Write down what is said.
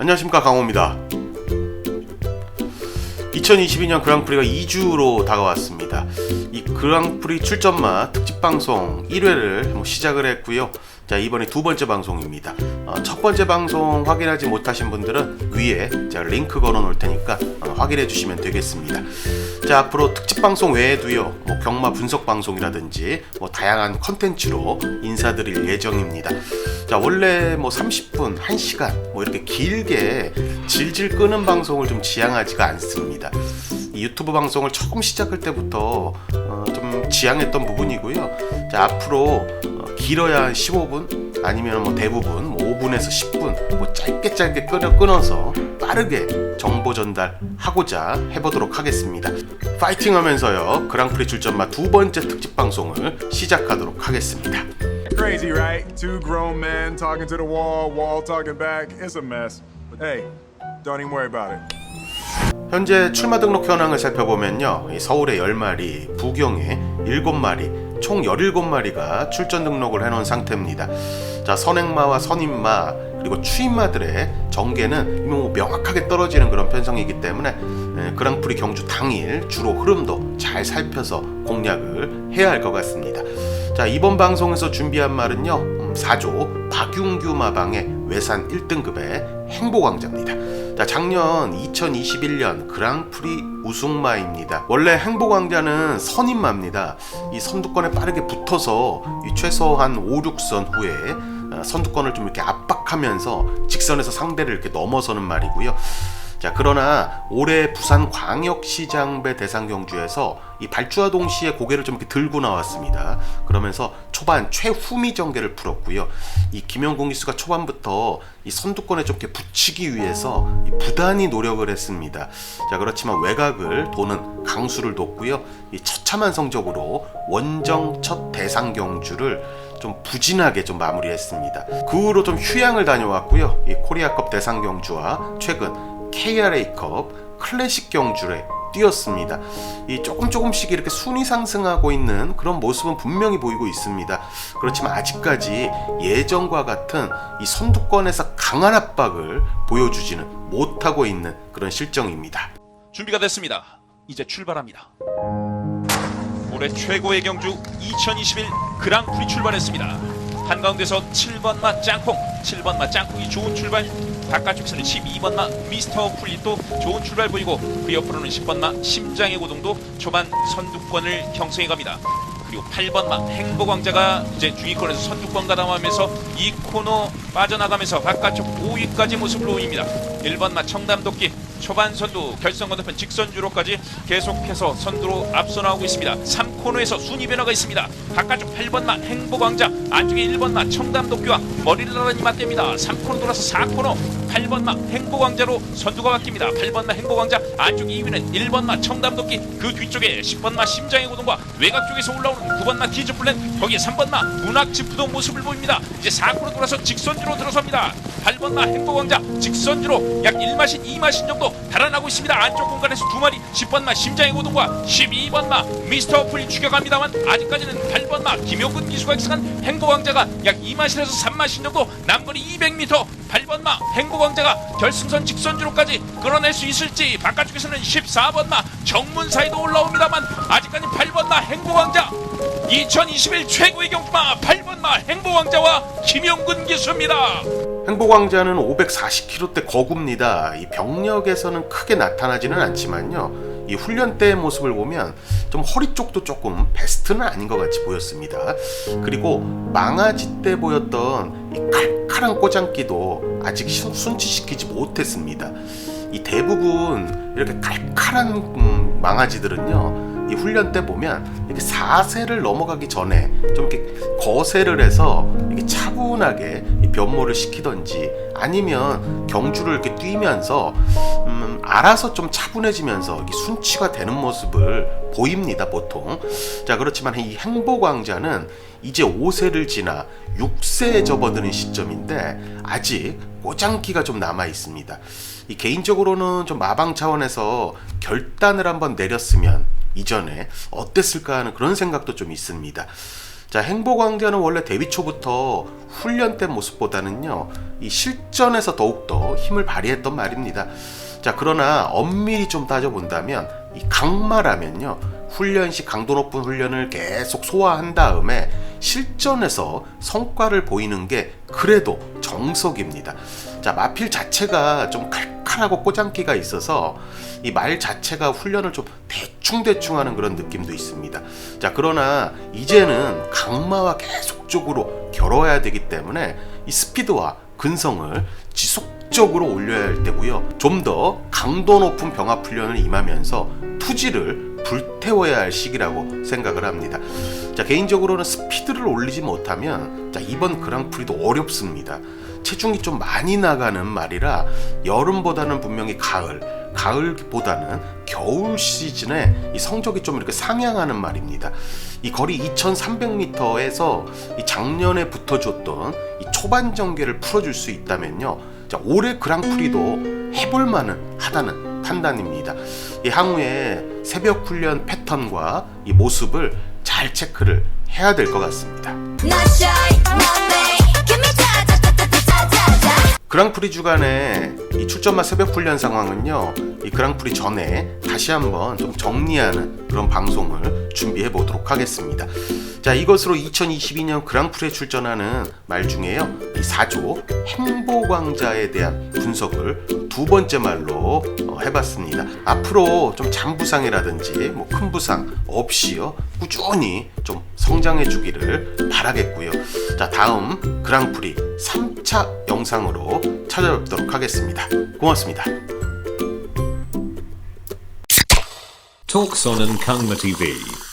안녕하십니까 강호입니다. 2022년 그랑프리가 2주로 다가왔습니다. 이 그랑프리 출전마 특집 방송 1회를 뭐 시작을 했고요. 자 이번에 두 번째 방송입니다. 어, 첫 번째 방송 확인하지 못하신 분들은 위에 제가 링크 걸어 놓을 테니까 어, 확인해 주시면 되겠습니다. 자 앞으로 특집 방송 외에도요, 뭐 경마 분석 방송이라든지 뭐 다양한 컨텐츠로 인사드릴 예정입니다. 자 원래 뭐 30분, 1시간 뭐 이렇게 길게 질질 끄는 방송을 좀 지향하지가 않습니다. 이 유튜브 방송을 처음 시작할 때부터 어, 좀 지향했던 부분이고요. 자 앞으로 어, 길어야 한 15분 아니면 뭐 대부분 뭐 5분에서 10분 뭐 짧게 짧게 끊어 끊어서 빠르게 정보 전달하고자 해보도록 하겠습니다. 파이팅 하면서요 그랑프리 출전마 두 번째 특집 방송을 시작하도록 하겠습니다. Crazy, right? Two grown men talking to the wall, wall talking back. It's a mess. But hey, don't even worry about it. 현재 출마 등록 현황을 살펴보면요. 이 서울에 10마리, 부경에 7마리, 총 17마리가 출전 등록을 해놓은 상태입니다. 자, 선행마와 선임마, 그리고 추임마들의 정계는 뭐 명확하게 떨어지는 그런 편성이기 때문에 에, 그랑프리 경주 당일 주로 흐름도 잘 살펴서 공략을 해야 할 것 같습니다. 자, 이번 방송에서 준비한 말은요. 음, 4조 박윤규 마방의 외산 1등급의 행보광자입니다. 자, 작년 2021년 그랑프리 우승마입니다. 원래 행보광자는 선임마입니다. 이 선두권에 빠르게 붙어서 이 최소한 5, 6선 후에 어, 선두권을 좀 이렇게 압박하면서 직선에서 상대를 이렇게 넘어서는 말이고요. 자 그러나 올해 부산 광역시장배 대상 경주에서 이 발주와 동시에 고개를 좀 이렇게 들고 나왔습니다. 그러면서 초반 최후미 전개를 풀었고요. 이 김영국 기수가 초반부터 이 선두권에 좀 이렇게 붙이기 위해서 이 부단히 노력을 했습니다. 자 그렇지만 외곽을 도는 강수를 뒀고요. 이 처참한 성적으로 원정 첫 대상 경주를 좀 부진하게 좀 마무리했습니다. 그 후로 좀 휴양을 다녀왔고요. 이 코리아컵 대상 경주와 최근 KRA컵 클래식 경주에 뛰었습니다. 이 조금 조금씩 이렇게 순위 상승하고 있는 그런 모습은 분명히 보이고 있습니다. 그렇지만 아직까지 예전과 같은 이 선두권에서 강한 압박을 보여주지는 못하고 있는 그런 실정입니다. 준비가 됐습니다. 이제 출발합니다. 올해 최고의 경주 2021 그랑프리 출발했습니다. 한가운데서 7번 마 짱콩, 7번 마 짱콩이 좋은 출발. 바깥쪽에서는 12번 마 미스터 풀리도 좋은 출발 보이고 그 옆으로는 10번 마 심장의 고동도 초반 선두권을 형성해 갑니다. 그리고 8번 마 행복왕자가 이제 중위권에서 선두권 가담하면서 이 코너 빠져나가면서 바깥쪽 5위까지 모습을 보입니다. 1번 마 청담도끼 초반 선두 결선 건너편 직선 주로까지 계속해서 선두로 앞서 나오고 있습니다. 3코너에서 순위 변화가 있습니다. 바깥쪽 8번마 행복왕자 안쪽에 1번마 청담도끼와 머리를 나란히 맞댑니다. 3코너 돌아서 4코너 8번마 행복왕자로 선두가 바뀝니다. 8번마 행복왕자 안쪽 2위는 1번마 청담도끼 그 뒤쪽에 10번마 심장의 고동과 외곽 쪽에서 올라오는 9번마 티즈플랜 거기에 3번마 문학지푸도 모습을 보입니다. 이제 4코너 돌아서 직선주로 들어섭니다. 8번마 행복왕자 직선주로 약 1마신 2마신 정도 달아나고 있습니다. 안쪽 공간에서 두 마리 10번마 심장의 고동과 12번마 미스터 풀이 추격합니다만 아직까지는 8번마 김용근 기수가 익숙한 행복왕자가 약 2마신에서 3마신 정도 남거리 200m 8번 마 행복왕자가 결승선 직선주로까지 끌어낼 수 있을지 바깥쪽에서는 14번 마 정문 사이도 올라옵니다만 아직까지 8번 마 행복왕자 2021 최고의 경주마 8번 마 행복왕자와 김용근 기수입니다. 행복왕자는 540kg대 거구입니다. 이 병력에서는 크게 나타나지는 않지만요. 이 훈련 때의 모습을 보면 좀 허리 쪽도 조금 베스트는 아닌 것 같이 보였습니다. 그리고 망아지 때 보였던 이칼 칼한 꼬장기도 아직 신- 순치시키지 못했습니다. 이 대부분 이렇게 칼칼한 음, 망아지들은요. 이 훈련 때 보면 이렇게 4세를 넘어가기 전에 좀 이렇게 거세를 해서 이렇게 차분하게 이 변모를 시키던지 아니면 경주를 이렇게 뛰면서 음, 알아서 좀 차분해지면서 순치가 되는 모습을 보입니다 보통. 자 그렇지만 이 행복왕자는 이제 5세를 지나 6세에 접어드는 시점인데 아직 꼬장기가 좀 남아 있습니다. 이 개인적으로는 좀 마방 차원에서 결단을 한번 내렸으면 이전에 어땠을까 하는 그런 생각도 좀 있습니다. 자, 행보광자는 원래 데뷔 초부터 훈련 때 모습보다는요, 이 실전에서 더욱더 힘을 발휘했던 말입니다. 자, 그러나 엄밀히 좀 따져본다면, 이 강마라면요, 훈련 시 강도 높은 훈련을 계속 소화한 다음에 실전에서 성과를 보이는 게 그래도 정석입니다. 자, 마필 자체가 좀 칼칼하고 꼬장기가 있어서 이 말 자체가 훈련을 좀 대 충대충 하는 그런 느낌도 있습니다. 자, 그러나 이제는 강마와 계속적으로 겨뤄야 되기 때문에 이 스피드와 근성을 지속적으로 올려야 할 때고요. 좀 더 강도 높은 병합 훈련을 임하면서 투지를 불태워야 할 시기라고 생각을 합니다. 자, 개인적으로는 스피드를 올리지 못하면 자, 이번 그랑프리도 어렵습니다. 체중이 좀 많이 나가는 말이라 여름보다는 분명히 가을, 가을보다는 겨울 시즌에 이 성적이 좀 이렇게 상향하는 말입니다. 이 거리 2,300m에서 이 작년에 붙어줬던 이 초반 전개를 풀어줄 수 있다면요. 자, 올해 그랑프리도 해볼 만은 하다는 판단입니다. 이 향후에 새벽 훈련 패턴과 이 모습을 잘 체크를 해야 될 것 같습니다. 그랑프리 주간에 이 출전마 새벽 훈련 상황은요. 이 그랑프리 전에 다시 한번 좀 정리하는 그런 방송을 준비해 보도록 하겠습니다. 자, 이것으로 2022년 그랑프리에 출전하는 말 중에요. 이 4조 행보광자에 대한 분석을 두 번째 말로 어, 해봤습니다. 앞으로 좀 잔부상이라든지 뭐 큰 부상 없이요. 꾸준히 좀 성장해 주기를 바라겠고요. 자, 다음 그랑프리 3차 영상으로 찾아뵙도록 하겠습니다. 고맙습니다. And Kangma TV.